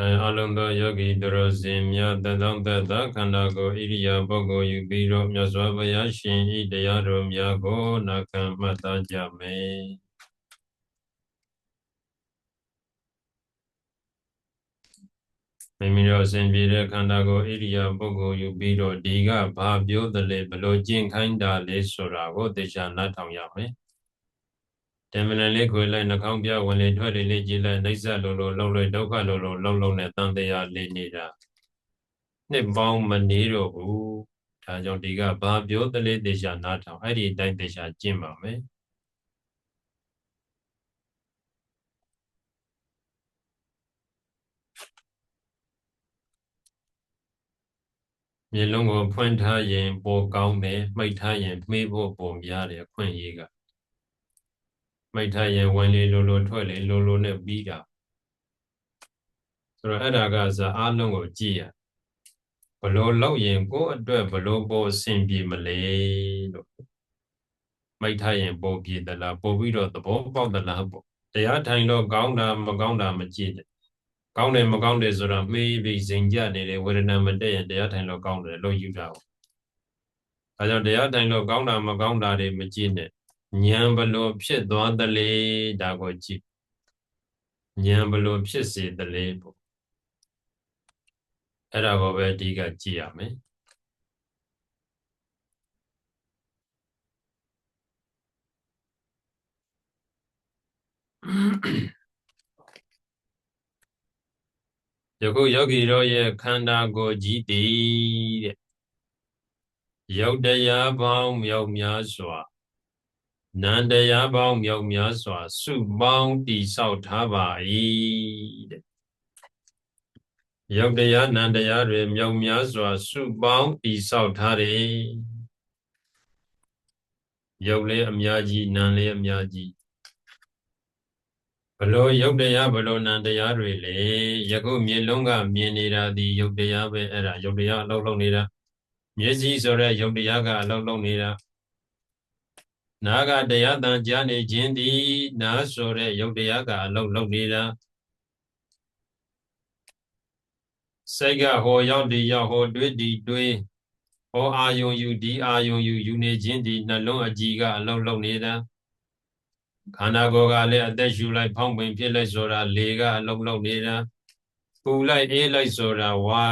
အဲအလုံးသောယောဂီသူတော်စင်များတသောတသခန္ဓာကိုယ်ဣရိယာပုဂ္ဂိုလ်ယူပြီးတော့မြတ်စွာဘုရားရှင်ဤတရားတော်များကိုနာခံမှတ်သားကြမယ်မိမိတို့အစဉ်ပြေတဲ့ခန္ဓာကိုယ်ဣရိယာပုဂ္ဂိုလ်ယူပြီးတော့ဒီကဘာပြောတယ်လဲဘလို့ကျင့်ခိုင်းတာလဲဆိုတာကိုသိချာနားထောင်ရမယ် တမန်လေးခွေလိုက်နှာခေါင်းပြဝင်လေထွက်လေလေးကြည့်လိုက်နှိစ္စလိုလိုလှုပ်လိုက်ဒုက္ခလိုလိုလှုပ်လှုပ်နဲ့တန်တရားလေးနေတာနှစ်ပေါင်းမနေတော့ဘူးဒါကြောင့်ဒီကဘာပြောတလေးတေချာနားထောင်အဲ့ဒီအတိုင်းတေချာကျင့်ပါမယ်မျိုးလုံးကိုဖွင့်ထားရင်ပိုကောင်းတယ်မှိတ်ထားရင်မှေးဖို့ပုံများတယ်အခွင့်အရေးက မိတ်ထရင်ဝင်လေလိုလိုထွက်လေလိုလိုနဲ့ပြီးတာဆိုတော့အဲ့ဒါကဇာအားလုံးကိုကြည့်ရဘလို့လောက်ရင်ကိုယ့်အတွက်ဘလို့ပေါ်အဆင်ပြေမလဲလို့မိတ်ထရင်ပို့ပြေသလားပို့ပြီးတော့သဘောပေါက်သလားပေါ့တရားထိုင်တော့ကောင်းတာမကောင်းတာမကြည့်တယ်ကောင်းတယ်မကောင်းတယ်ဆိုတော့မေးပြီးစိန်ကြနေတယ်ဝေဒနာမတက်ရင်တရားထိုင်တော့ကောင်းတယ်လို့ယူတာပေါ့ဒါကြောင့်တရားထိုင်တော့ကောင်းတာမကောင်းတာတွေမကြည့်နဲ့ ဉာဏ်ဘလို့ဖြစ်သွားသလဲဒါကိုကြည့်ဉာဏ်ဘလို့ဖြစ်စေသလဲပေါ့အဲ့ဒါကိုပဲအဓိကကြည့်ရမယ်ယခုယောဂီတို့ရဲ့ခန္ဓာကိုယ်ကြီးတည်တဲ့ယုတ်တရားပေါင်းမြောက်များစွာ နန္တရားပေါင်းမြောက်များစွာစုပေါင်းတည်ဆောက်ထားပါ၏တဲ့ယုတ်တရားနန္တရားတွေမြောက်များစွာစုပေါင်းတည်ဆောက်ထားတယ်ယုတ်လေးအများကြီးနံလေးအများကြီးဘလို့ယုတ်တရားဘလို့နံတရားတွေလေယခုမြေလုံးကမြင်နေတာဒီယုတ်တရားပဲအဲ့ဒါယုတ်တရားအလုံးလုံးနေတာမျက်စိဆိုတဲ့ယုတ်တရားကအလုံးလုံးနေတာ နာကတရားတန်ကြားနေခြင်းသည်နာဆိုတဲ့ယုတ်တရားကအလုံးလုံးနေတာစိတ်ကဟောရောက်ဒီရောက်ဟောတွေးဒီတွေးဟောအာယုံယူဒီအာယုံယူယူနေခြင်းဒီနှလုံးအကြည်ကအလုံးလုံးနေတာခန္ဓာကိုယ်ကလည်းအသက်ရှူလိုက်ဖောင်းပင်ဖြစ်လိုက်ဆိုတာလေကအလုံးလုံးနေတာပူလိုက်အေးလိုက်ဆိုတာဝါ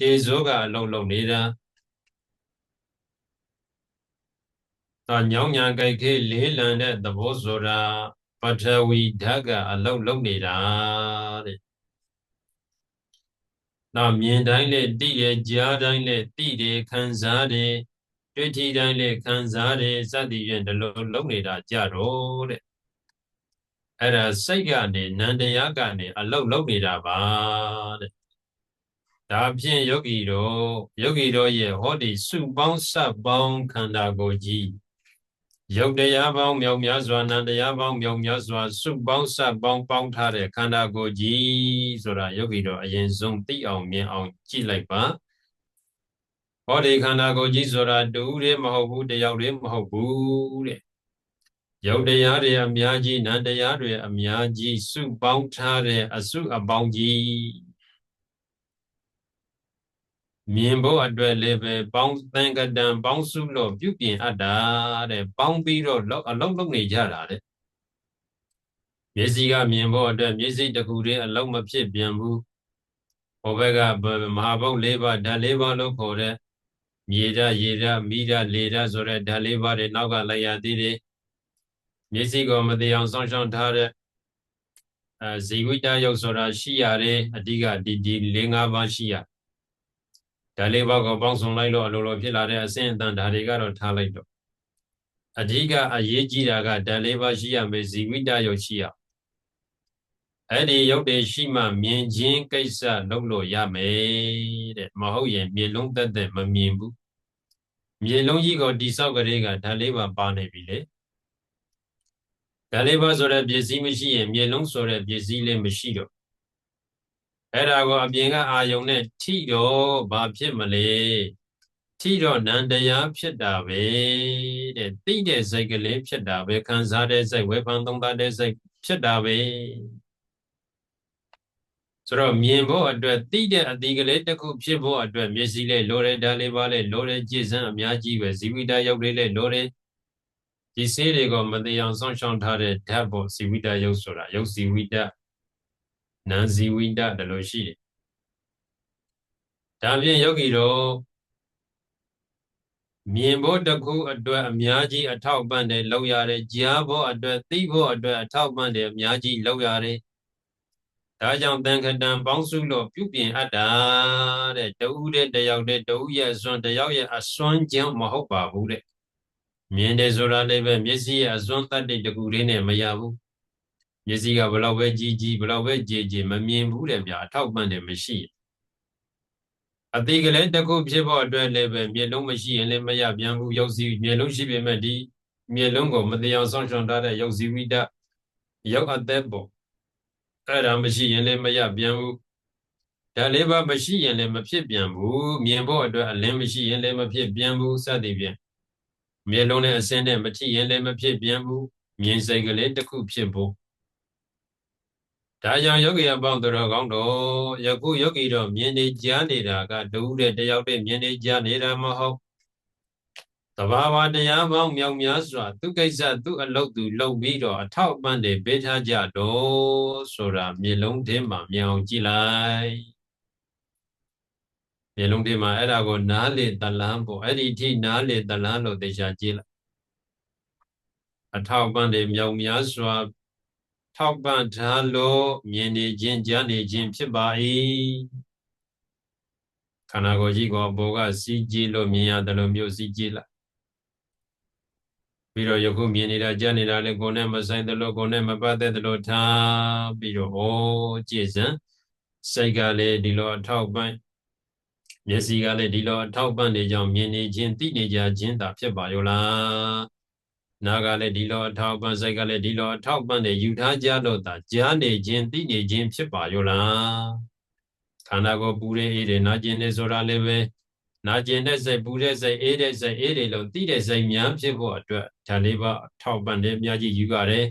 တေဇောကအလုံးလုံးနေတာ တော့ညောင်းညာကြိုက်ခေးလေးလံတဲ့သဘောဆိုတာပထဝီဓာတ်ကအလုံးလုံးနေတာတဲ့တော့မြင်တိုင်းလေတိတယ်ကြားတိုင်းလေတိတယ်ခံစားတယ်တွေ့ထိတိုင်းလေခံစားတယ်စသည်ဖြင့်ဒီလိုလုံးနေတာကြတော့တဲ့အဲ့ဒါစိတ်ကနေနန္တရားကနေအလုံးလုံးနေတာပါတဲ့ဒါဖြင့်ယောဂီတို့ယောဂီတို့ရဲ့ဟောဒီစုပေါင်းစပ်ပေါင်းခန္ဓာကိုယ်ကြီး ယုတ်တရားပေါင်းမြောက်များစွာနန္တရားပေါင်းမြောက်များစွာစုပေါင်းစပ်ပေါင်းပေါင်းထားတဲ့ခန္ဓာကိုယ်ကြီးဆိုတာယောဂီတော့အရင်ဆုံးသိအောင်မြင်အောင်ကြည့်လိုက်ပါဟောဒီခန္ဓာကိုယ်ကြီးဆိုတာတူတည်းမဟုတ်ဘူးတယောက်တည်းမဟုတ်ဘူးတဲ့ယုတ်တရားတွေအများကြီးနန္တရားတွေအများကြီးစုပေါင်းထားတဲ့အစုအပေါင်းကြီး မြင်ဖို့အတွက်လည်းပဲပေါင်းသံကတံပေါင်းစုလို့ပြုပြင်အပ်တာတဲ့ပေါင်းပြီးတော့အလုံးလုံးနေကြတာတဲ့မျက်စိကမြင်ဖို့အတွက်မျက်စိတစ်ခုတည်းအလုံးမဖြစ်ပြန်ဘူးဟိုဘက်ကမဟာဘုတ်၄ပါးဓာတ်၄ပါးလို့ခေါ်တဲ့မြေဓာတ်ရေဓာတ်မိဓာတ်လေဓာတ်ဆိုတဲ့ဓာတ်၄ပါးတွေနောက်ကလိုက်ရသေးတယ်မျက်စိကိုမသိအောင်စောင့်ရှောက်ထားတဲ့အဲဇီဝိတယုတ်ဆိုတာရှိရတယ်အဓိကဒီဒီ၄၅ပါးရှိရ ဓာလေးပါးကိုပေါင်းစုံလိုက်လို့အလိုလိုဖြစ်လာတဲ့အစင်းအတန်ဓာတွေကတော့ထားလိုက်တော့အဓိကအရေးကြီးတာကဓာလေးပါးရှိရမယ်ဇီဝိတယုတ်ရှိရအဲ့ဒီယုတ်တွေရှိမှမြင်ခြင်းကိစ္စလုပ်လို့ရမယ်တဲ့မဟုတ်ရင်မြေလုံးတက်တက်မမြင်ဘူးမြေလုံးကြီးကိုတိဆောက်ကလေးကဓာလေးပါးပါနေပြီလေဓာလေးပါးဆိုတဲ့ပစ္စည်းမရှိရင်မြေလုံးဆိုတဲ့ပစ္စည်းလည်းမရှိတော့ အဲ့ဒါကိုအပြင်ကအာယုံနဲ့ထိတော့ဘာဖြစ်မလဲထိတော့နန္တရားဖြစ်တာပဲတဲ့တိတဲ့စိတ်ကလေးဖြစ်တာပဲခံစားတဲ့စိတ်ဝေဖန်သုံးသပ်တဲ့စိတ်ဖြစ်တာပဲဆိုတော့မြင်ဖို့အတွက်သိတဲ့အတိကလေးတစ်ခုဖြစ်ဖို့အတွက်မျက်စိလေးလိုတယ်ဓာတ်လေးပါလေးလိုတယ်ကြည်စံအများကြီးပဲဇီဝိတရုပ်လေးလေးလိုတယ်ဒီစေးတွေကိုမသိအောင်ဆောင်ရှောင်ထားတဲ့ဓာတ်ပေါ့ဇီဝိတရုပ်ဆိုတာရုပ်ဇီဝိတ နာမ်ဇီဝိတတလို့ရှိတယ်ဒါဖြင့်ယောဂီတို့မြင်ဖို့တခုအတွက်အများကြီးအထောက်ပံ့တယ်လောက်ရတယ်ကြားဖို့အတွက်သိဖို့အတွက်အထောက်ပံ့တယ်အများကြီးလောက်ရတယ်ဒါကြောင့်တန်ခတံပေါင်းစုလို့ပြုပြင်အပ်တာတဲ့တဦးတဲ့တယောက်တဲ့တဦးရဲ့အစွမ်းတယောက်ရဲ့အစွမ်းကြောင့်မဟုတ်ပါဘူးတဲ့မြင်တယ်ဆိုတာလည်းပဲမျက်စိရဲ့အစွမ်းတတ်တဲ့တကူလေးနဲ့မရဘူး မျက်စိကဘလောက်ပဲကြီးကြီးဘလောက်ပဲကြည်ကြည်မမြင်ဘူးတဲ့ဗျာအထောက်ပံ့တယ်မရှိအတိကလေးတစ်ခုဖြစ်ဖို့အတွက်လည်းပဲမျက်လုံးမရှိရင်လည်းမရပြန်ဘူးရုပ်စီမျက်လုံးရှိပေမဲ့ဒီမျက်လုံးကိုမတရားဆောင်ရှောင်ထားတဲ့ရုပ်စီဝိတရုပ်အသက်ပေါ့အဲ့ဒါမရှိရင်လည်းမရပြန်ဘူးဒါလေးပါမရှိရင်လည်းမဖြစ်ပြန်ဘူးမြင်ဖို့အတွက်အလင်းမရှိရင်လည်းမဖြစ်ပြန်ဘူးစသည်ဖြင့်မျက်လုံးနဲ့အစင်းနဲ့မထိရင်လည်းမဖြစ်ပြန်ဘူးမြင်စိတ်ကလေးတစ်ခုဖြစ်ဖို့ ဒါကြောင့်ယောဂီအပေါင်းတော်ကောင်းတော်ယခုယောဂီတော်မြင်နေကြားနေတာကတူတဲ့တယောက်တည်းမြင်နေကြားနေတာမဟုတ်တဘာဝတရားပေါင်းမြောက်များစွာသူကိစ္စသူအလုတ်သူလှုပ်ပြီးတော့အထောက်ပံ့တွေပေးထားကြတော့ဆိုတာမြေလုံးထဲမှာမြောင်ကြည့်လိုက်မြေလုံးထဲမှာအဲ့ဒါကိုနားလေတလန်းပေါ့အဲ့ဒီအထိနားလေတလန်းလို့သိချာကြည့်လိုက်အထောက်ပံ့တွေမြောက်များစွာ ထောက်ပံ့ထားလို့မြင်နေခြင်းကြားနေခြင်းဖြစ်ပါ၏ခန္ဓာကိုယ်ကြီးကိုဘောကစီးကြည့်လို့မြင်ရတယ်လို့မျိုးစီးကြည့်လိုက်ပြီးတော့ယခုမြင်နေတာကြားနေတာလည်းကိုယ်နဲ့မဆိုင်တယ်လို့ကိုယ်နဲ့မပတ်သက်တယ်လို့ထားပြီးတော့ဩကြည်စံစိတ်ကလည်းဒီလိုအထောက်ပံ့မျက်စိကလည်းဒီလိုအထောက်ပံ့နေကြောင်းမြင်နေခြင်းသိနေကြခြင်းသာဖြစ်ပါရောလား နာကလည်းဒီလိုအထောက်ပံ့စိတ်ကလည်းဒီလိုအထောက်ပံ့နေယူထားကြလို့သာကြားနေခြင်းသိနေခြင်းဖြစ်ပါရောလားခန္ဓာကိုယ်ပူတဲ့အေးတွေနာကျင်နေဆိုတာလည်းပဲနာကျင်တဲ့စိတ်ပူတဲ့စိတ်အေးတဲ့စိတ်အေးတွေလို့သိတဲ့စိတ်များဖြစ်ဖို့အတွက်ဒါလေးပါထောက်ပံ့တယ်အများကြီးယူရတယ်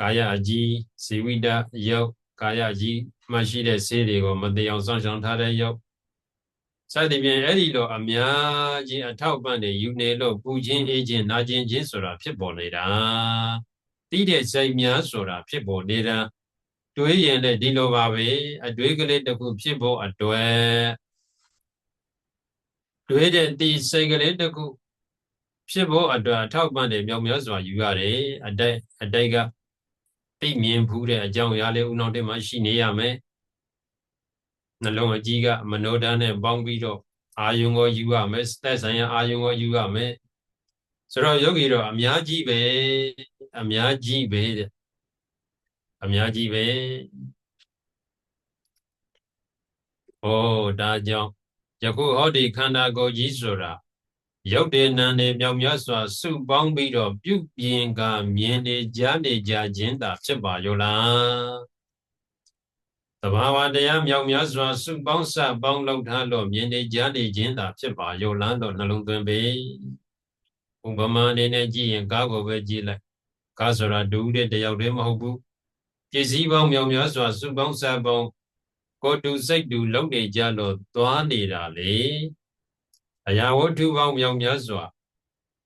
ကာယအကြီးဇေဝိတယုတ်ကာယကြီးမှရှိတဲ့ဆေးတွေကိုမသိအောင်စောင့်ရှောက်ထားတဲ့ယုတ် စသဖြင့်အဲ့ဒီလိုအများကြီးအထောက်ပံ့တွေယူနေလို့ပူခြင်းအေးခြင်းနာခြင်းခြင်းဆိုတာဖြစ်ပေါ်နေတာတိတဲ့စိတ်များဆိုတာဖြစ်ပေါ်နေတာတွေးရင်လည်းဒီလိုပါပဲအတွေးကလေးတစ်ခုဖြစ်ဖို့အတွက်တွေးတဲ့ဒီစိတ်ကလေးတစ်ခုဖြစ်ဖို့အတွက်အထောက်ပံ့တွေမြောက်များစွာယူရတယ်အတိုက်အတိုက်ကသိမြင်ဖူးတဲ့အကြောင်းအရာလေးဦးနှောင်းတဲ့မှာရှိနေရမယ် နှလုံးအကြီးကမနောဒာနဲ့ပေါင်းပြီးတော့အာယုံကိုယူရမယ်စသက်ဆိုင်ရာအာယုံကိုယူရမယ်ဆိုတော့ယောဂီတော့အများကြီးပဲအများကြီးပဲတဲ့အများကြီးပဲဩဒါကြောင့်ယခုဟောဒီခန္ဓာကိုယ်ကြီးဆိုတာရုပ်တည်နံနေမြောက်များစွာစုပေါင်းပြီးတော့ပြုပြင်ကမြင်နေကြားနေကြခြင်းသာဖြစ်ပါရောလား တဘာဝတရားမြောက်များစွာစုပေါင်းစပေါင်းလောက်ထားလို့မြင်နေကြားနေခြင်းသာဖြစ်ပါရောလန်းတော့နှလုံးသွင်းပေဥပမာအနေနဲ့ကြည့်ရင်ကားကိုပဲကြည့်လိုက်ကားဆိုတာဒုတဲ့တယောက်တည်းမဟုတ်ဘူးပစ္စည်းပေါင်းမြောက်များစွာစုပေါင်းစပေါင်းကိုတူစိတ်တူလုံနေကြလို့သွားနေတာလေအရာဝတ္ထုပေါင်းမြောက်များစွာ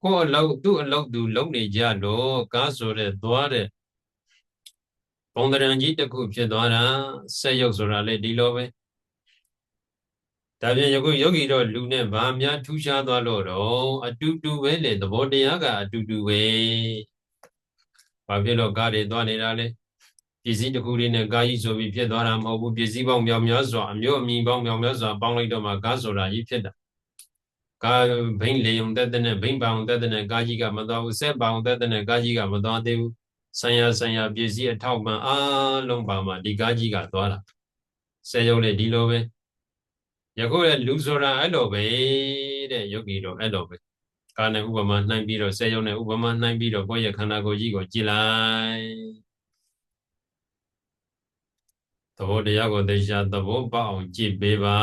ကိုယ်အလုပ်သူ့အလုပ်သူလုံနေကြလို့ကားဆိုတဲ့သွားတဲ့ ပုံတရံကြီးတစ်ခုဖြစ်သွားတာဆက်ရုပ်ဆိုတာလေဒီလိုပဲဒါပြန်ယခုယောဂီတော့လူနဲ့ဗာများထူးခြားသွားလို့တော့အတူတူပဲလေသဘောတရားကအတူတူပဲဘာဖြစ်လို့ကားတွေသွားနေတာလဲပစ္စည်းတစ်ခုလေးနဲ့ကားကြီးဆိုပြီးဖြစ်သွားတာမဟုတ်ဘူးပစ္စည်းပေါင်းမြောင်များစွာအမျိုးအမည်ပေါင်းမြောင်များစွာပေါင်းလိုက်တော့မှကားဆိုတာကြီးဖြစ်တာကားဘိန်းလေုံတက်တဲ့နဲ့ဘိန်းပောင်တက်တဲ့နဲ့ကားကြီးကမသွားဘူးဆက်ပောင်တက်တဲ့နဲ့ကားကြီးကမသွားသေးဘူး ဆံရဆံရပစ္စည်းအထောက်ပံ့အားလုံးပါမှဒီကားကြီးကသွားတာဆယ်ရုပ်လေဒီလိုပဲယခုလေလူဆိုတာအဲ့လိုပဲတဲ့ယောဂီတော့အဲ့လိုပဲကာနဲ့ဥပမာနှိုင်းပြီးတော့ဆယ်ရုပ်နဲ့ဥပမာနှိုင်းပြီးတော့ကိုယ့်ရဲ့ခန္ဓာကိုယ်ကြီးကိုကြည်လိုက်သဘောတရားကိုသိချာသဘောပေါက်အောင်ကြည့်ပေးပါ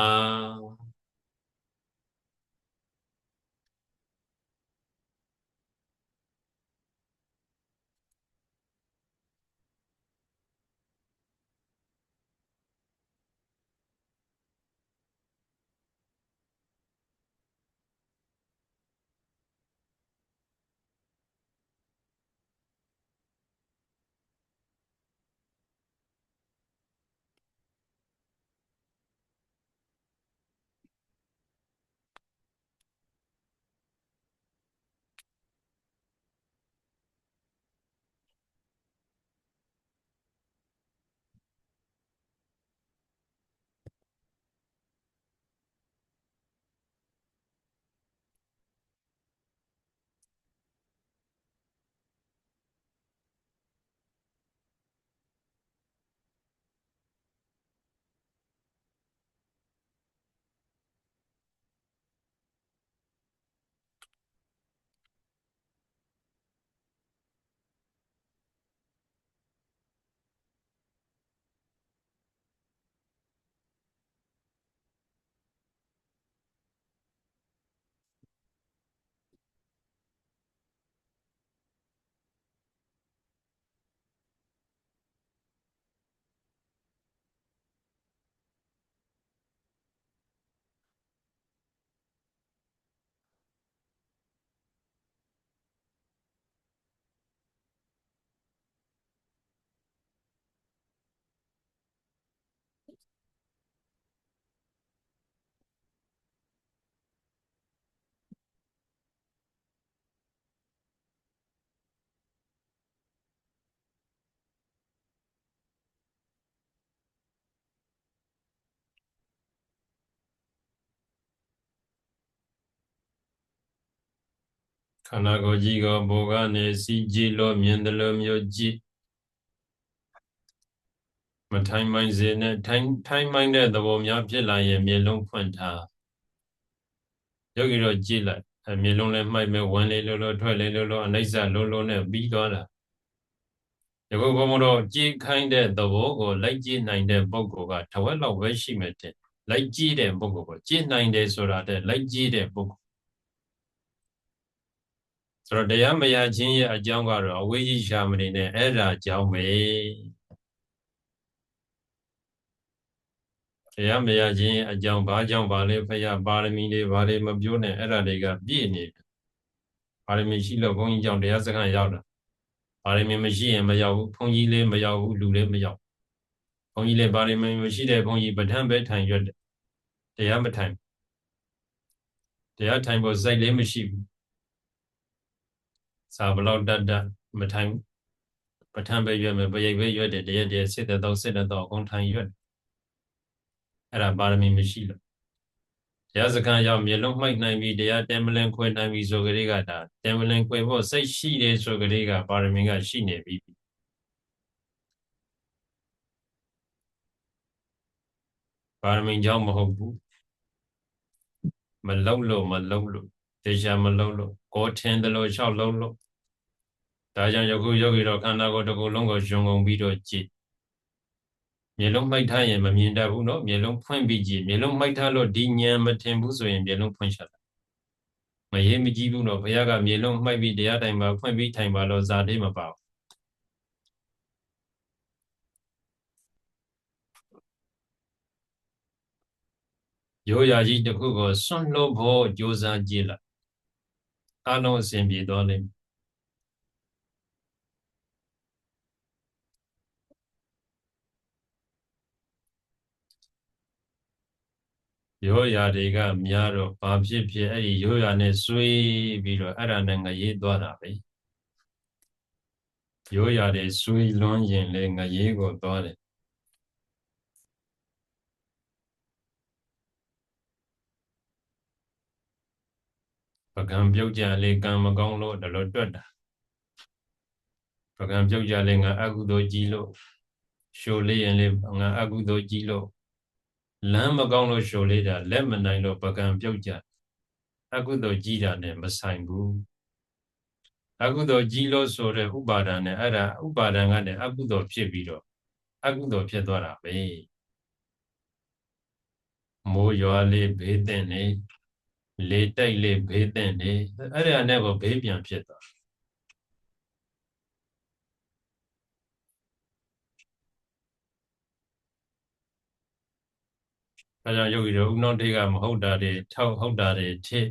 ခန္ဓာကိုယ်ကြီးကိုဘောကနေစီကြည်လို့မြင်တယ်လို့မျိုးကြည့်မထိုင်မိုင်းစေနဲ့ထိုင်ထိုင်မိုင်းတဲ့သဘောများဖြစ်လာရင်မျက်လုံးဖွင့်ထားယောဂီတော့ကြည့်လိုက်အမျက်လုံးလည်းမှိုက်မဲ့ဝင်လေလို့လို့ထွက်လေလို့လို့အနိစ္စလုံးလုံးနဲ့ပြီးသွားတာဒီကုဘုံတော့ကြည်ခိုင်းတဲ့သဘောကိုလိုက်ကြည့်နိုင်တဲ့ပုဂ္ဂိုလ်ကတဝက်လောက်ပဲရှိမယ်တဲ့လိုက်ကြည့်တဲ့ပုဂ္ဂိုလ်ကိုကြည့်နိုင်တယ်ဆိုတာတဲ့လိုက်ကြည့်တဲ့ပုဂ္ဂိုလ် ဆိုတော့တရားမရခြင်းရဲ့အကြောင်းကတော့အဝိဇ္ဇာမနေနဲ့အဲ့ဒါကြောင့်ပဲတရားမရခြင်းအကြောင်းဘာကြောင့်ပါလဲဖရာပါရမီတွေဘာတွေမပြောနဲ့အဲ့ဒါတွေကပြည့်နေတယ်ပါရမီရှိလို့ဘုန်းကြီးကြောင့်တရားစခန်းရောက်တာပါရမီမရှိရင်မရောက်ဘူးဘုန်းကြီးလေးမရောက်ဘူးလူလေးမရောက်ဘုန်းကြီးလေးပါရမီမရှိတဲ့ဘုန်းကြီးပဋ္ဌာန်းပဲထိုင်ရွတ်တယ်တရားမထိုင်တရားထိုင်ဖို့စိတ်လေးမရှိဘူး စာဘလောက်တတ်တတ်မထိုင်ပဋ္ဌာန်းပဲရွတ်မယ်ပရိတ်ပဲရွတ်တယ်တရားတရားစစ်တဲ့တော့စစ်တဲ့တော့အကုန်ထိုင်ရွတ်အဲ့ဒါပါရမီမရှိလို့တရားစခန်းရောက်မျက်လုံးမှိုက်နိုင်ပြီတရားတဲမလင်ခွဲနိုင်ပြီဆိုကြလေးကဒါတဲမလင်ခွဲဖို့စိတ်ရှိတယ်ဆိုကြလေးကပါရမီကရှိနေပြီပါရမီကြောင့်မဟုတ်ဘူးမလုံလို့မလုံလို့တရားမလုံလို့ကိုထင်တယ်လို့လျှောက်လုံးလို့ ဒါကြောင့်ယခုယောဂီတော်ခန္ဓာကိုယ်တစ်ခုလုံးကိုရှင်ကုန်ပြီးတော့ကြည့်မျက်လုံးမှိုက်ထားရင်မမြင်တတ်ဘူးเนาะမျက်လုံးဖွင့်ပြီးကြည့်မျက်လုံးမှိုက်ထားလို့ဒီဉာဏ်မထင်ဘူးဆိုရင်မျက်လုံးဖွင့်ချတာမရေးမကြည့်ဘူးเนาะဘုရားကမျက်လုံးမှိုက်ပြီးတရားတိုင်မှာဖွင့်ပြီးထိုင်ပါလို့ဇာတိမပါဘူးရိုးရာကြီးတစ်ခုကိုစွန့်လို့ဖို့ကြိုးစားကြည့်လိုက်အလုံးအစဉ်ပြေသွားလိမ့်မယ် ရိုးရာတွေကများတော့ဘာဖြစ်ဖြစ်အဲ့ဒီရိုးရာနဲ့ဆွေးပြီးတော့အဲ့ဒါနဲ့ငရေးသွားတာပဲရိုးရာတွေဆွေးလွန်းရင်လေငရေးကိုသွားတယ်ပကံပြုတ်ကြလေကံမကောင်းလို့ဒါလိုတွက်တာပကံပြုတ်ကြလေငါအကုသိုလ်ကြီးလို့ရှိုလေးရင်လေငါအကုသိုလ်ကြီးလို့ လမ်းမကောင်းလို့ရှိုလေးတာလက်မနိုင်လို့ပကံပြုတ်ကြအကုသိုလ်ကြီးတာနဲ့မဆိုင်ဘူးအကုသိုလ်ကြီးလို့ဆိုတဲ့ဥပါဒာနဲ့အဲ့ဒါဥပါဒံကလည်းအကုသိုလ်ဖြစ်ပြီးတော့အကုသိုလ်ဖြစ်သွားတာပဲမိုးရွာလေးဘေးတဲ့နေလေတိုက်လေးဘေးတဲ့နေအဲ့ဒါနဲ့ကိုဘေးပြန်ဖြစ်သွား အဲကြောင့်ယောဂီတို့ဥနောတေကမဟုတ်တာတွေထောက်ဟုတ်တာတွေဖြစ်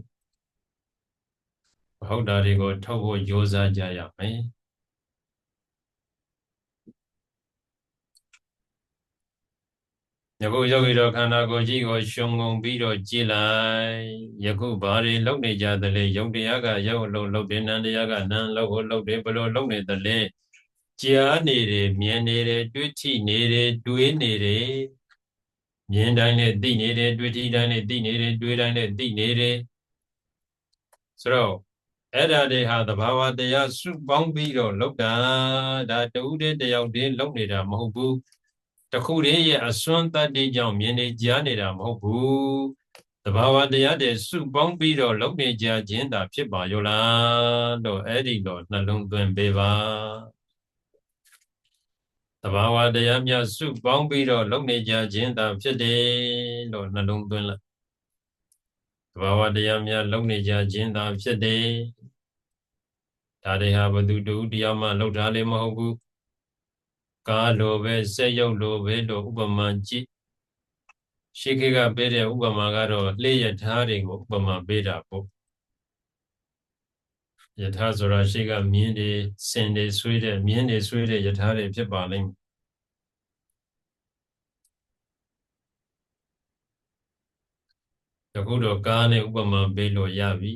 မဟုတ်တာတွေကိုထောက်ဖို့ကြိုးစားကြရမယ်ယခုယောဂီတော်ခန္ဓာကိုယ်ကြီးကိုရှုံငုံပြီးတော့ကြည်လိုက်ယခုဘာတွေလုပ်နေကြသလဲယုံတရားကယုံအလုံးလုပ်တယ်နံတရားကနံလုပ်ကိုလုပ်တယ်ဘလို့လုပ်နေသလဲကြားနေတယ်မြင်နေတယ်တွေးထိနေတယ်တွေးနေတယ် မြင်တိုင်းနဲ့သိနေတယ်တွေးထိတိုင်းနဲ့သိနေတယ်တွေးတိုင်းနဲ့သိနေတယ်ဆိုတော့အဲ့ဒါတွေဟာသဘာဝတရားစုပေါင်းပြီးတော့လောက်တာဒါတူတဲ့တယောက်တည်းလောက်နေတာမဟုတ်ဘူးတခုတည်းရဲ့အစွမ်းတတ္တိကြောင့်မြင်နေကြားနေတာမဟုတ်ဘူးတဘာဝတရားတွေစုပေါင်းပြီးတော့လောက်နေကြခြင်းသာဖြစ်ပါရောလားလို့အဲ့ဒီတော့နှလုံးသွင်းပေးပါ တဘာဝတရားများစုပေါင်းပြီးတော့လုံနေကြခြင်းသာဖြစ်တယ်လို့နှလုံးသွင်းလိုက်တဘာဝတရားများလုံနေကြခြင်းသာဖြစ်တယ်ဒါတွေဟာဘသူတူတရားမှလှုပ်ထားလည်းမဟုတ်ဘူးကားလိုပဲစက်ရုပ်လိုပဲလို့ဥပမာကြည့်ရှိခေကပေးတဲ့ဥပမာကတော့လှည့်ရထားတွေကိုဥပမာပေးတာပေါ့ ယထာဆိုတာရှိကမြင်းတွေစင်တွေဆွေးတဲ့မြင်းတွေဆွေးတဲ့ယထာတွေဖြစ်ပါလိမ့်မယ်ယခုတော့ကားနဲ့ဥပမာပေးလို့ရပြီ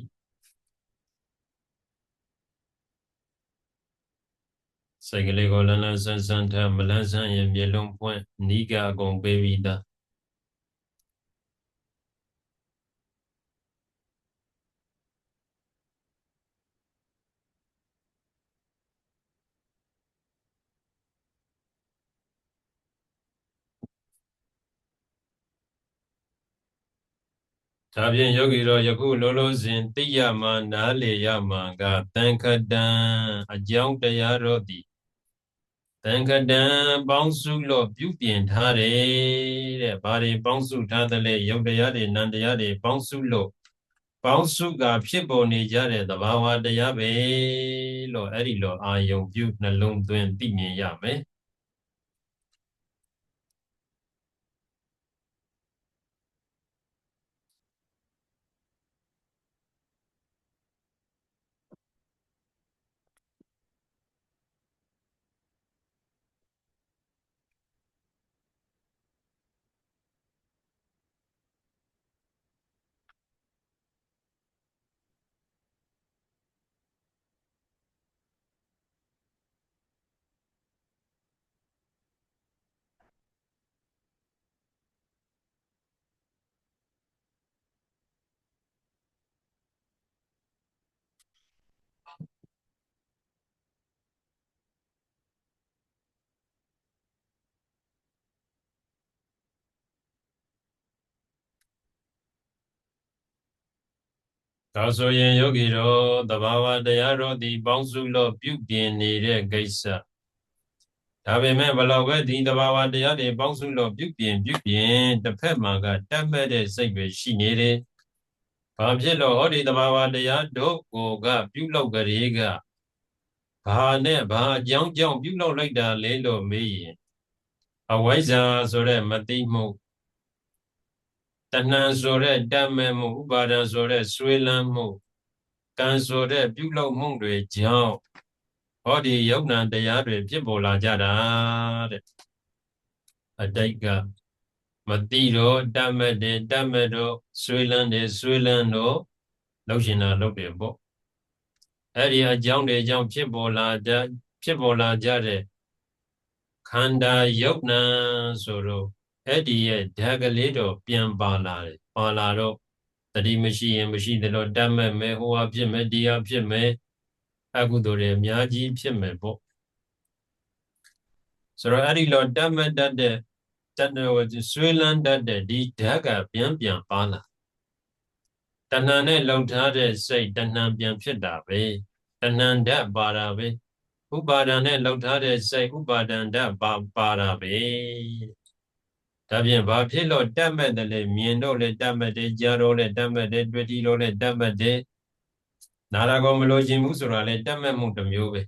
စိတ်ကလေးကိုလန်းလန်းဆန်းဆန်းထားမလန်းဆန်းရင်မျက်လုံးပွင့်နီးကအကုန်ပေးပြီးသား ဒါဖြင့်ယောဂီတော်ယခုလောလောဆင်သိရမှာနားလေရမှာကတန်ခတံအကြောင်းတရားတော်သည်တန်ခတံပေါင်းစုလို့ပြုပြင်ထားတယ်တဲ့ဘာတွေပေါင်းစုထားသလဲယုတ်တရားတွေနံတရားတွေပေါင်းစုလို့ပေါင်းစုကဖြစ်ပေါ်နေကြတဲ့သဘာဝတရားပဲလို့အဲ့ဒီလိုအာယုံပြုနှလုံးသွင်းသိမြင်ရမယ် ဒါဆိုရင်ယောဂီတော်သဘာဝတရားတော်ဒီပေါင်းစုလို့ပြုပြင်နေတဲ့ကိစ္စဒါပေမဲ့ဘလောက်ပဲဒီသဘာဝတရားတွေပေါင်းစုလို့ပြုပြင်ပြုပြင်တစ်ဖက်မှာကတတ်မဲ့တဲ့စိတ်ပဲရှိနေတယ်။ဘာဖြစ်လို့ဟောဒီသဘာဝတရားတို့ကိုကပြုလုပ်ကြရေကဘာနဲ့ဘာအကြောင်းကြောင့်ပြုလုပ်လိုက်တာလဲလို့မေးရင်အဝိဇ္ဇာဆိုတဲ့မသိမှု တဏှံဆိုတဲ့တတ်မဲ့မှုဥပါဒံဆိုတဲ့ဆွေးလန်းမှုကံဆိုတဲ့ပြုလုပ်မှုတွေကြောင့်ဟောဒီယုံနာတရားတွေဖြစ်ပေါ်လာကြတာတဲ့အတိတ်ကမတိတော့တတ်မဲ့တယ်တတ်မဲ့တော့ဆွေးလန်းတယ်ဆွေးလန်းတော့လောက်ရှင်တာလောက်တယ်ပေါ့အဲ့ဒီအကြောင်းတွေကြောင့်ဖြစ်ပေါ်လာကြဖြစ်ပေါ်လာကြတဲ့ခန္ဓာယုတ်နံဆိုတော့ အဲ့ဒီရဲ့ဓာတ်ကလေးတော့ပြန်ပါလာတယ်ပါလာတော့တတိမရှိရင်မရှိတယ်လို့တတ်မဲ့မယ်ဟိုဟာဖြစ်မယ်ဒီဟာဖြစ်မယ်အကုသိုလ်တွေအများကြီးဖြစ်မယ်ပေါ့ဆိုတော့အဲ့ဒီလိုတတ်မဲ့တတ်တဲ့တတ်တဲ့ဆွေးလန်းတတ်တဲ့ဒီဓာတ်ကပြန်ပြန်ပါလာတဏ္ဏနဲ့လုံထားတဲ့စိတ်တဏ္ဏပြန်ဖြစ်တာပဲတဏ္ဏဓာတ်ပါတာပဲဥပါဒံနဲ့လုံထားတဲ့စိတ်ဥပါဒံဓာတ်ပါပါတာပဲ ဒါဖြင့်ဘာဖြစ်လို့တတ်မဲ့တယ်လဲမြင်တော့လဲတတ်မဲ့တယ်ကြားတော့လဲတတ်မဲ့တယ်တွေ့တီတော့လဲတတ်မဲ့တယ်နာတာကောမလို့ခြင်းဘူးဆိုတာလဲတတ်မဲ့မှုတစ်မျိုးပဲ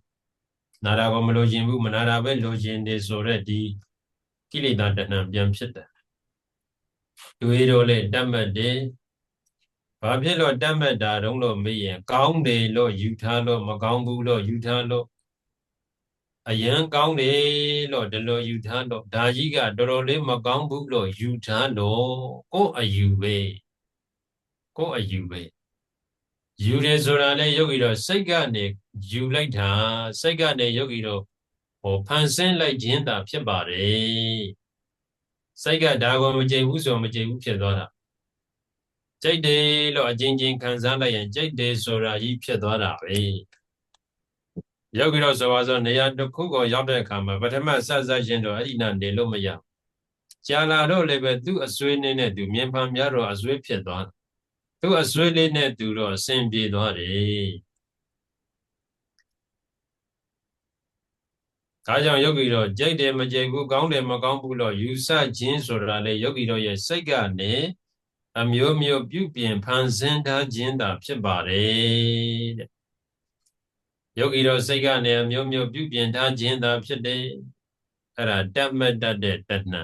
နာတာကောမလို့ခြင်းဘူးမနာတာပဲလိုခြင်းတယ်ဆိုတော့ဒီကိလေသာတဏ္ဍပြန်ဖြစ်တယ်တွေးတော့လဲတတ်မဲ့တယ်ဘာဖြစ်လို့တတ်မဲ့တာတုံးလို့မေးရင်ကောင်းတယ်လို့ယူထားလို့မကောင်းဘူးလို့ယူထားလို့ အယံကောင်းတယ်လို့ဒီလိုယူထားတော့ဒါကြီးကတော်တော်လေးမကောင်းဘူးလို့ယူထားတော့ကိုယ်အယူပဲကိုယ်အယူပဲယူတယ်ဆိုတာလည်းယောဂီတော့စိတ်ကနေယူလိုက်တာစိတ်ကနေယောဂီတော့ဟိုဖန်ဆင်းလိုက်ခြင်းသာဖြစ်ပါတယ်စိတ်ကဒါကိုမကြိတ်ဘူးဆိုမကြိတ်ဘူးဖြစ်သွားတာကြိတ်တယ်လို့အချင်းချင်းခံစားလိုက်ရင်ကြိတ်တယ်ဆိုတာကြီးဖြစ်သွားတာပဲ ယောဂီတော့ဆိုပါဆိုနေရာတစ်ခုကိုရောက်တဲ့အခါမှာပထမဆက်ဆက်ရှင်တော့အဲ့ဒီနာနေလို့မရကြာလာတော့လည်းပဲသူ့အစွေးနေနဲ့သူမြင်ဖန်များတော့အစွေးဖြစ်သွားသူ့အစွေးလေးနဲ့သူတော့အစဉ်ပြေသွားတယ်ဒါကြောင့်ယောဂီတော့ကြိုက်တယ်မကြိုက်ဘူးကောင်းတယ်မကောင်းဘူးလို့ယူဆခြင်းဆိုတာလေယောဂီတော့ရဲ့စိတ်ကနေအမျိုးမျိုးပြုပြင်ဖန်ဆင်းထားခြင်းသာဖြစ်ပါတယ်တဲ့ ယောဂီတော်စိတ်ကနေအမျိုးမျိုးပြုပြင်ထားခြင်းသာဖြစ်တယ်အဲ့ဒါတတ်မတ်တတ်တဲ့တဏှ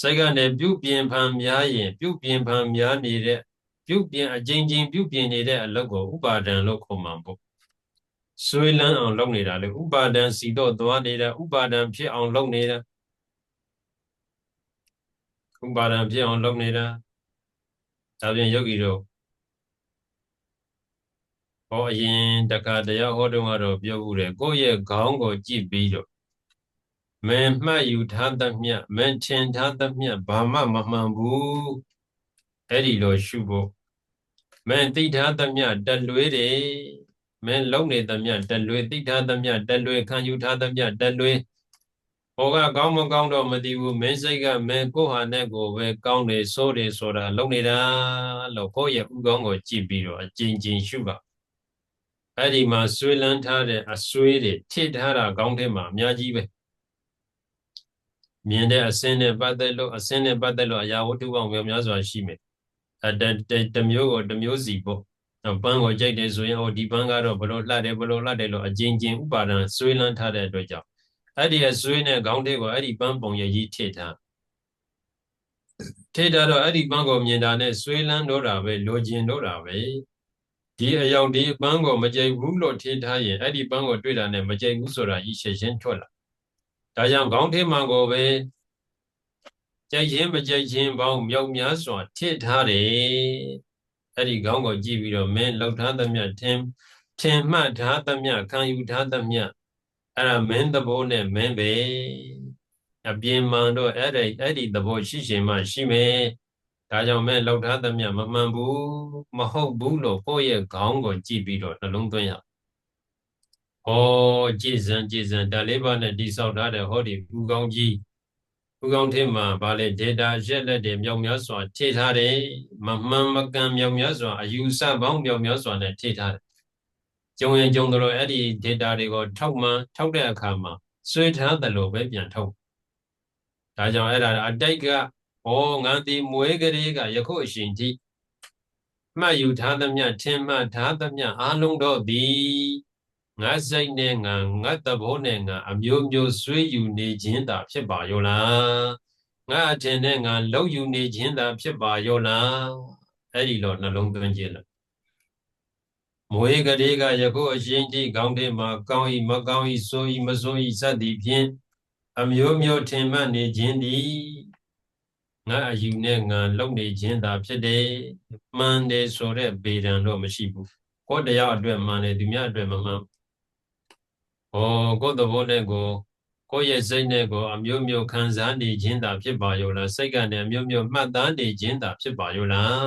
စိတ်ကနေပြုပြင်ဖန်များရင် ပြုပြင်ဖန်များနေတဲ့ပြုပြင်အချင်းချင်းပြုပြင်နေတဲ့အလုပ်ကိုဥပါဒံလို့ခေါ်မှာပေါ့ဆွေးလန်းအောင်လုပ်နေတာလေဥပါဒံစီတော့သွားနေတာဥပါဒံဖြစ်အောင်လုပ်နေတာဥပါဒံဖြစ်အောင်လုပ်နေတာဒါပြင်ယောဂီတို့ ဟောအရင်တခါတရားဟောတုန်းကတော့ပြောဦးတယ်ကိုယ့်ရဲ့ခေါင်းကိုကြည့်ပြီးတော့မင်းမှတ်ယူထားသမျှမင်းထင်ထားသမျှဘာမှမမှန်ဘူးအဲ့ဒီလိုရှုဖို့မင်းသိထားသမျှတလွေးတယ်မင်းလုံနေသမျှတလွေးသိထားသမျှတလွေးခံယူထားသမျှတလွေးဟောကကောင်းမကောင်းတော့မသိဘူးမင်းစိတ်ကမင်းကိုဟာနဲ့ကိုပဲကောင်းတယ်ဆိုးတယ်ဆိုတာလုံနေတာလို့ကိုယ့်ရဲ့ဥကောင်းကိုကြည့်ပြီးတော့အကျဉ်းချင်းရှုပါ အဲ့ဒီမှာဆွေးလန်းထားတဲ့အဆွေးတွေထိထားတာကောင်းတဲ့မှာအများကြီးပဲမြင်တဲ့အစင်းနဲ့ပတ်သက်လို့အစင်းနဲ့ပတ်သက်လို့အရာဝတ္ထုပေါင်းများများစွာရှိမယ်အတတမျိုးကိုတမျိုးစီပေါ့ပန်းကိုကြိုက်တယ်ဆိုရင်ဟိုဒီပန်းကတော့ဘလို့လှတယ်ဘလို့လှတယ်လို့အကျဉ်းချင်းဥပါဒံဆွေးလန်းထားတဲ့အတွက်ကြောင့်အဲ့ဒီအဆွေးနဲ့ခေါင်းထဲကိုအဲ့ဒီပန်းပုံရကြီးထိထားထိထားတော့အဲ့ဒီပန်းကိုမြင်တာနဲ့ဆွေးလန်းတော့တာပဲလိုချင်တော့တာပဲ ဒီအယောင်ဒီပန်းကိုမကြိုက်ဘူးလို့ထိထားရင်အဲ့ဒီပန်းကိုတွေ့တာနဲ့မကြိုက်ဘူးဆိုတာကြီးရှင်းရှင်းထွက်လာဒါကြောင့်ခေါင်းထဲမှာကိုပဲကြိုက်ခြင်းမကြိုက်ခြင်းပေါင်းမြောက်များစွာထိထားတယ်အဲ့ဒီခေါင်းကိုကြည့်ပြီးတော့မင်းလှုပ်ထားသမျှထင်ထင်မှတ်ထားသမျှခံယူထားသမျှအဲ့ဒါမင်းသဘောနဲ့မင်းပဲအပြင်မှန်တော့အဲ့ဒီအဲ့ဒီသဘောရှိရှင်မှရှိမယ် ဒါကြောင့်မဲလှုပ်ထားသမျှမမှန်ဘူးမဟုတ်ဘူးလို့ကိုယ့်ရဲ့ခေါင်းကိုကြည့်ပြီးတော့နှလုံးသွင်းရဩကြည်စံကြည်စံဒါလေးပါးနဲ့တိဆောက်ထားတဲ့ဟောဒီပူကောင်းကြီးပူကောင်းထင်းမှာဗာလေ data ရက်လက်တွေမြောက်များစွာထိထားတယ်မမှန်မကန်မြောက်များစွာအယူဆပေါင်းမြောက်များစွာနဲ့ထိထားတယ်ကြုံရင်ကြုံတယ်လို့အဲ့ဒီ data တွေကိုထောက်မှန်ထောက်တဲ့အခါမှာဆွဲထားတယ်လို့ပဲပြန်ထုတ်ဒါကြောင့်အဲ့ဒါအတိတ်က ဩငါဒီမွေးကလေးကယခုအရှင်ထိမှတ်ယူထားသမျှထင်မှတ်ထားသမျှအာလုံးတော့သည်ငါစိတ်နဲ့ငါငါသဘောနဲ့ငါအမျိုးမျိုးဆွေးယူနေခြင်းသာဖြစ်ပါရောလားငါအထင်နဲ့ငါလောက်ယူနေခြင်းသာဖြစ်ပါရောလားအဲ့ဒီတော့နှလုံးသွင်းခြင်းလားမွေကလေးကယခုအရှင်တိကောင်းတဲ့မှာကောင်းဤမကောင်းဤဆိုဤမဆိုဤစသည်ဖြင့်အမျိုးမျိုးထင်မှတ်နေခြင်းသည် ငါအယူနဲ့ငါလုံနေခြင်းသာဖြစ်တယ်မှန်တယ်ဆိုတဲ့ဗေဒံတော့မရှိဘူးကိုယ်တရားအတွက်မှန်တယ်သူများအတွက်မမှန်ဟောကိုယ်သဘောနဲ့ကိုကိုယ့်ရဲ့စိတ်နဲ့ကိုအမျိုးမျိုးခံစားနေခြင်းသာဖြစ်ပါရောလားစိတ်ကလည်းအမျိုးမျိုးမှတ်သားနေခြင်းသာဖြစ်ပါရောလား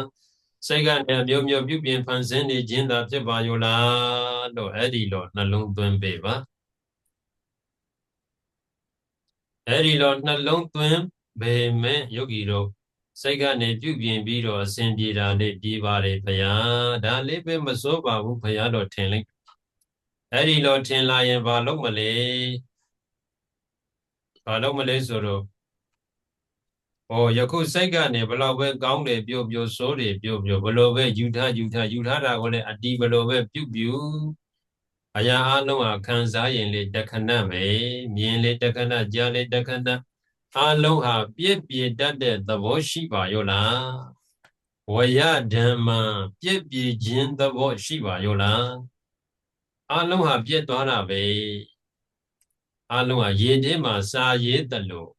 စိတ်ကလည်းအမျိုးမျိုးပြုပြင်ဖန်ဆင်းနေခြင်းသာဖြစ်ပါရောလားလို့အဲ့ဒီလိုနှလုံးသွင်းပေးပါအဲ့ဒီလိုနှလုံးသွင်း ပေမဲ့ယောဂီတို့စိတ်ကနေပြုပြင်ပြီးတော့အစဉ်ပြေတာလေးပြေးပါတယ်ဘုရားဒါလေးပဲမစိုးပါဘူးဘုရားတော့ထင်လိုက်အဲ့ဒီလိုထင်လာရင်ဘာလုပ်မလဲဘာလုပ်မလဲဆိုတော့ဟောယခုစိတ်ကနေဘလောက်ပဲကောင်းတယ်ပြောပြောစိုးတယ်ပြောပြောဘလို့ပဲယူထားယူထားယူထားတာကိုလည်းအတီးဘလို့ပဲပြုတ်ပြုအရာအလုံးဟာခံစားရင်လေတခဏပဲမြင်လေတခဏကြားလေတခဏ အလုံးဟာပြည့်ပြည့်တတ်တဲ့သဘောရှိပါရောလားဝရဓမ္မပြည့်ပြည့်ခြင်းသဘောရှိပါရောလားအလုံးဟာပြည့်သွားတာပဲအလုံးဟာရေထဲမှာစာရေးတယ်လို့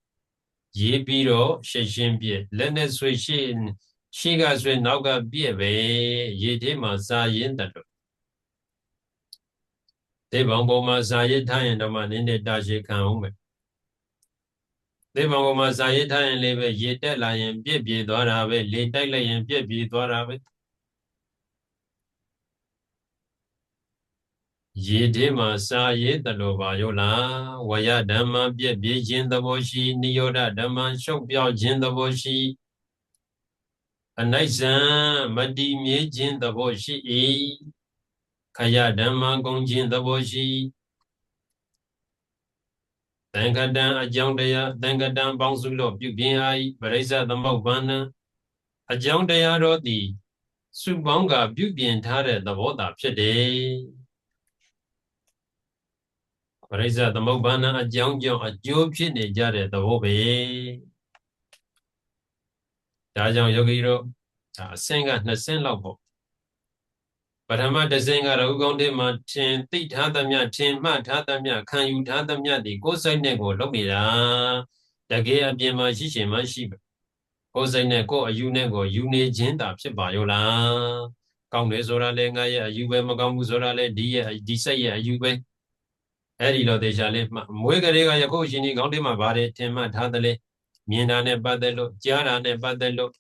ရေးပြီးတော့ရှင်းရှင်းပြည့်လက်နဲ့ဆွေရှင်းရှေ့ကဆွေနောက်ကပြည့်ပဲရေထဲမှာစာရင်းတယ်လို့ဒီဘောင်ပေါ်မှာစာရေးထားရင်တော့မှနင်းနေတာရှည်ခံအောင်ပဲ ဒီဘောင်ပေါ်မှာစာရေးထားရင်လည်းပဲရေတက်လာရင်ပြည့်ပြေသွားတာပဲလေတိုက်လိုက်ရင်ပြည့်ပြေသွားတာပဲရေထဲမှာစာရေးတလို့ပါရောလားဝရဓမ္မပြည့်ပြည့်ခြင်းသဘောရှိနိရောဓဓမ္မရှုပ်ပြောက်ခြင်းသဘောရှိအနိစ္စံမတည်မြဲခြင်းသဘောရှိ၏ခယဓမ္မကုန်ခြင်းသဘောရှိ သံဃတံအကြောင်းတရားသံဃတံပေါင်းစုလို့ပြုပြင်အာ၏ပရိစ္ဆသမုပ္ပန္နအကြောင်းတရားတော်သည်စုပေါင်းကပြုပြင်ထားတဲ့သဘောသာဖြစ်တယ်ပရိစ္ဆသမုပ္ပါဏအကြောင်းကြောင့်အကျိုးဖြစ်နေကြတဲ့သဘောပဲဒါကြောင့်ယောဂီတို့ဒါအဆင့်က2ဆင့်လောက်ပေါ့ ပထမတစ်ဆင့်ကတော့ဥကောင်းတဲ့မှာထင်သိထားသမျှထင်မှတ်ထားသမျှခံယူထားသမျှဒီကိုယ်စိတ်နဲ့ကိုလုပ်နေတာတကယ်အပြင်မှာရှိရှင်မှရှိပဲကိုယ်စိတ်နဲ့ကိုယ်အယူနဲ့ကိုယူနေခြင်းတာဖြစ်ပါရောလားကောင်းတယ်ဆိုတာလည်းငါရဲ့အယူပဲမကောင်းဘူးဆိုတာလည်းဒီရဲ့ဒီစိတ်ရဲ့အယူပဲအဲ့ဒီလိုသေချာလေးမွေးကလေးကယခုရှင်ဒီကောင်းတင်မှာပါတယ်ထင်မှတ်ထားတယ်လေမြင်တာနဲ့ပတ်သက်လို့ကြားတာနဲ့ပတ်သက်လို့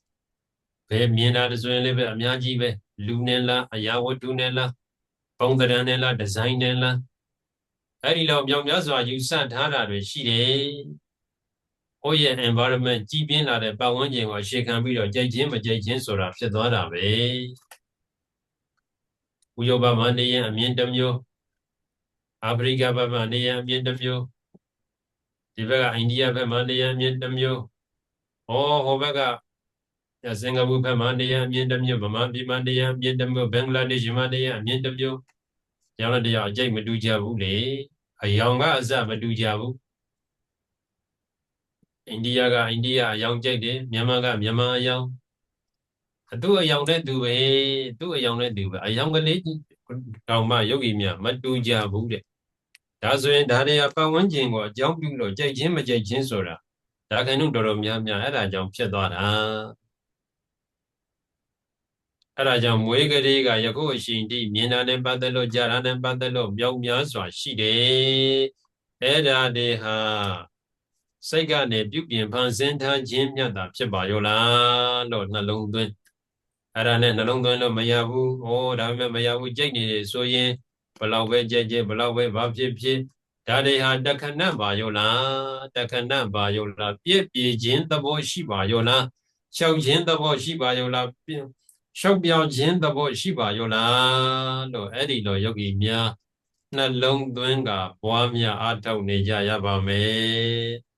ဘယ်မြင်တာဆိုရင်လည်းပဲအများကြီးပဲလူနဲ့လားအရာဝတ္ထုနဲ့လားပုံသဏ္ဍာန်နဲ့လားဒီဇိုင်းနဲ့လားအဲ့ဒီလောက်မြောင်များစွာယူဆထားတာတွေရှိတယ်။ကိုယ့်ရဲ့ environment ကြီးပြင်းလာတဲ့ပတ်ဝန်းကျင်ကိုအခြေခံပြီးတော့ကြိတ်ချင်းမကြိတ်ချင်းဆိုတာဖြစ်သွားတာပဲ။ဥရောပမှာနေရင်အမြင်တစ်မျိုးအာဖရိကဘက်မှာနေရင်အမြင်တစ်မျိုးဒီဘက်ကအိန္ဒိယဘက်မှာနေရင်အမြင်တစ်မျိုးဟောဟိုဘက်က စင်ကာပူဘက်မှာနေရင်အမြင်တစ်မျိုးဗမာပြည်မှာနေရင်အမြင်တစ်မျိုးဘင်္ဂလားဒေ့ရှ်မှာနေရင်အမြင်တစ်မျိုးကျောင်းတရားအကျိတ်မတူကြဘူးလေအယောင်ကအစမတူကြဘူးအိန္ဒိယကအိန္ဒိယအယောင်ကြိတ်တယ်မြန်မာကမြန်မာအယောင်အတူအယောင်နဲ့တူပဲသူ့အယောင်နဲ့တူပဲအယောင်ကလေးတောင်မှယောဂီများမတူကြဘူးတဲ့ဒါဆိုရင်ဒါတွေကပတ်ဝန်းကျင်ကိုအကြောင်းပြုလို့ကြိတ်ချင်းမကြိတ်ချင်းဆိုတာဒါခိုင်တို့တော်တော်များများအဲ့ဒါကြောင့်ဖြစ်သွားတာ အဲ့ဒါကြောင့်မွေးကလေးကယခုအရှင်တိမြင်တာနဲ့ပတ်သက်လို့ကြားတာနဲ့ပတ်သက်လို့မြောက်များစွာရှိတယ်အဲ့ဒါတွေဟာစိတ်ကနေပြုပြင်ဖန်ဆင်းထားခြင်းမြတ်တာဖြစ်ပါရောလားလို့နှလုံးသွင်းအဲ့ဒါနဲ့နှလုံးသွင်းလို့မရဘူးဩဒါပေမဲ့မရဘူးကြိတ်နေတယ်ဆိုရင်ဘလောက်ပဲကြိတ်ကြိတ်ဘလောက်ပဲဘာဖြစ်ဖြစ်ဒါတွေဟာတခဏပါရောလားတခဏပါရောလားပြည့်ပြည့်ခြင်းသဘောရှိပါရောလားလျှောက်ခြင်းသဘောရှိပါရောလား ရှောက်ပြောင်းခြင်းသဘောရှိပါရောလားလို့အဲ့ဒီလိုယောဂီများနှလုံးသွင်းကပွားများအားထုတ်နေကြရပါမယ်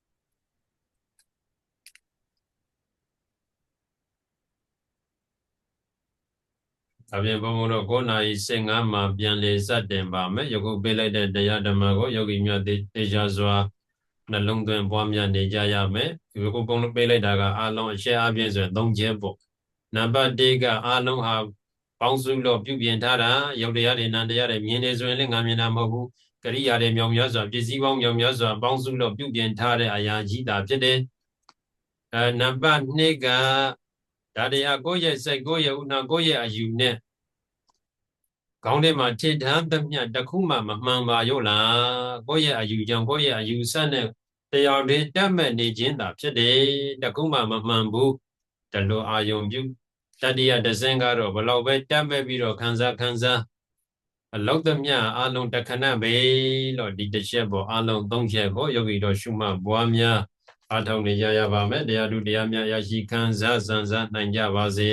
အပြင်ဘုံဘုံတော့9နာရီ15မှာပြန်လေစတင်ပါမယ်ယခုပေးလိုက်တဲ့တရားဓမ္မကိုယောဂီများတေချာစွာနှလုံးသွင်းပွားများနေကြရမယ်ယခုဘုံပေးလိုက်တာကအာလုံးအရှက်အပြည့်ဆိုရင်၃ချက်ပေါ့ နံပါတ်1ကအာလုံးဟာပေါင်းစုလို့ပြုပြင်ထားတာယုတ်တရားတွေနံတရားတွေမြင်နေဆိုရင်လည်းငါမြင်တာမဟုတ်ဘူးကရိယာတွေမြောင်များစွာပစ္စည်းပေါင်းမြောင်များစွာပေါင်းစုလို့ပြုပြင်ထားတဲ့အရာကြီးတာဖြစ်တယ်အဲနံပါတ်2ကဒါတရားကိုယ့်ရဲ့စိတ်ကိုယ့်ရဲ့ဥနာကိုယ့်ရဲ့အယူနဲ့ခေါင်းထဲမှာထိထမ်းသမျှတခုမှမမှန်ပါရောလားကိုယ့်ရဲ့အယူကြောင့်ကိုယ့်ရဲ့အယူဆနဲ့တရားတွေတက်မဲ့နေခြင်းသာဖြစ်တယ်တခုမှမမှန်ဘူးတလို့အာယုံပြု တတိယဒဇင်ကတော့ဘလောက်ပဲတက်မဲ့ပြီးတော့ခံစားခံစားအလောက်သမျှအလုံးတခဏပဲလို့ဒီတစ်ချက်ပေါ်အလုံးသုံးချက်ကိုယောဂီတော်ရှုမှတ်ပွားများအားထုတ်နေကြရပါမယ်တရားသူတရားများရရှိခံစားစံစားနိုင်ကြပါစေ